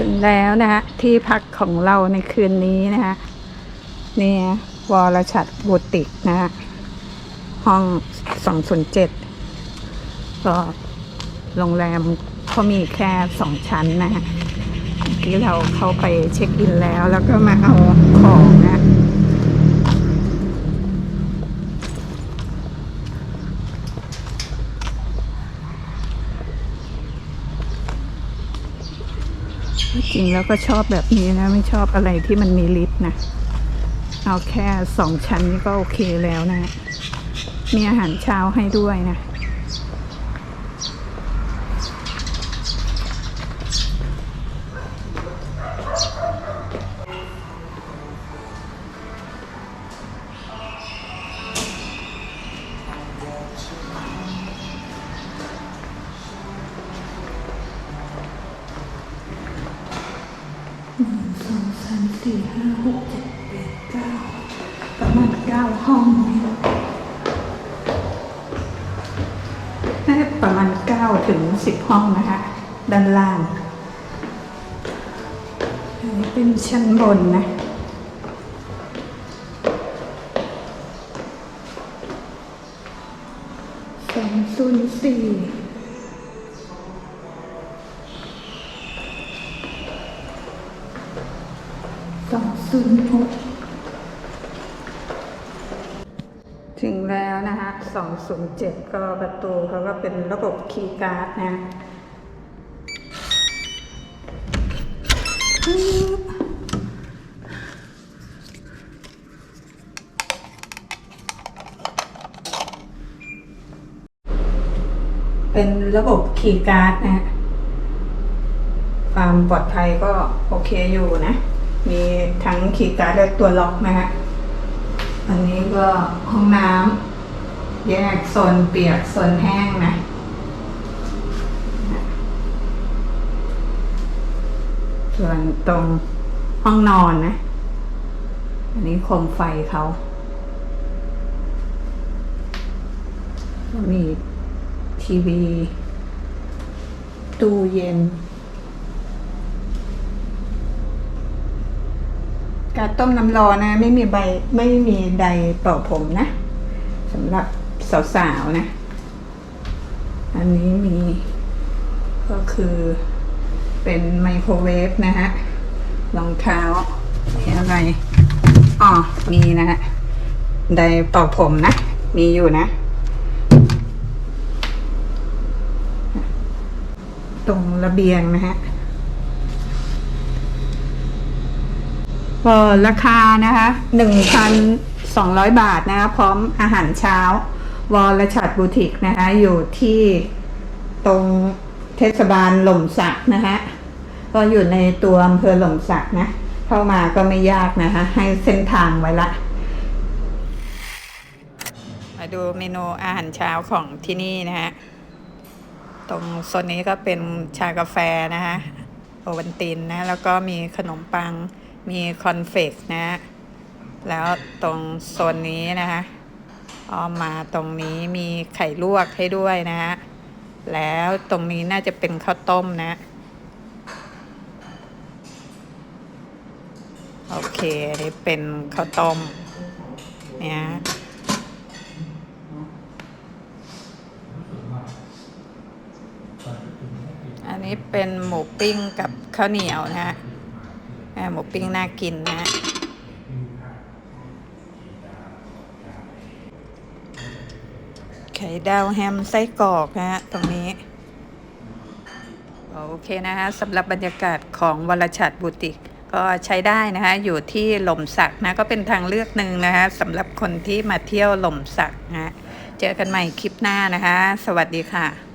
ถึงแล้วนะฮะที่พักของเราในคืนนี้นะฮะเนี่ยวรชัดบูติกนะฮะห้องสองศูนย์เจ็ดก็โรงแรมเขามีแค่สองชั้นนะฮะเมื่อกี้เราเข้าไปเช็คอินแล้วแล้วก็มาเอาของนะ จริงแล้วก็ชอบแบบนี้นะ ไม่ชอบอะไรที่มันมีลิฟต์นะ เอาแค่สองชั้นนี่ก็โอเคแล้วนะ มีอาหารเช้าให้ด้วยนะ สี่ห้าหกเจ็ดแปดเก้าประมาณเก้าห้องนี่ยน่าจะประมาณเก้าถึงสิบห้องนะคะ ด้านล่าง อันนี้เป็นชั้นบนนะสองศูนย์สี่ สอง ศูนย์หกถึงแล้วนะคะสองศูนย์เจ็ดก็ประตูเขาก็เป็นระบบคีย์การ์ดนะเป็นระบบคีย์การ์ดนะ ความปลอดภัยก็โอเคอยู่นะ มีทั้งคีย์การ์ดและตัวล็อกนะฮะอันนี้ก็ห้องน้ำแยกโซนเปียกโซนแห้งนะส่วนตรงห้องนอนนะ อันนี้โคมไฟเขาก็มีทีวี ตู้เย็น การต้มน้ำร้อนนะ ไม่มีใบไม่มีใดเป่าผมนะสำหรับสาวๆนะ อันนี้มี ก็คือเป็นไมโครเวฟนะฮะรองเท้ามีอะไรอ๋อมีนะฮะไดเป่าผมนะ มีอยู่นะ ตรงระเบียงนะฮะ ก็ราคานะคะหนึ่งพันสองร้อยบาทนะคะ พร้อมอาหารเช้า วอลชัดบูติกนะคะ อยู่ที่ตรงเทศบาลหล่มสักนะคะก็อยู่ในตัวอำเภอหล่มสักนะ เข้ามาก็ไม่ยากนะคะ ให้เส้นทางไว้ละ มาดูเมนูอาหารเช้าของที่นี่นะฮะ ตรงโซนนี้ก็เป็นชากาแฟนะคะ โอวันตินนะ แล้วก็มีขนมปัง มีคอนเฟกนะ แล้วตรงโซนนี้นะคะออมมาตรงนี้มีไข่ลวกให้ด้วยนะฮะ แล้วตรงนี้น่าจะเป็นข้าวต้มนะ โอเคอนี้เป็นข้าวต้ม เนี่ยอันนี้เป็นหมูปิ้งกับข้าวเหนียวนะฮะ หมูปิ้งน่ากินนะ ไข่ดาวแฮมไส้กรอกนะฮะตรงนี้ โอเคนะฮะสำหรับบรรยากาศของวรชัดบูติกก็ใช้ได้นะคะอยู่ที่หล่มสักนะก็เป็นทางเลือกหนึ่งนะคะสำหรับคนที่มาเที่ยวหล่มสักนะฮะเจอกันใหม่คลิปหน้านะคะ สวัสดีค่ะ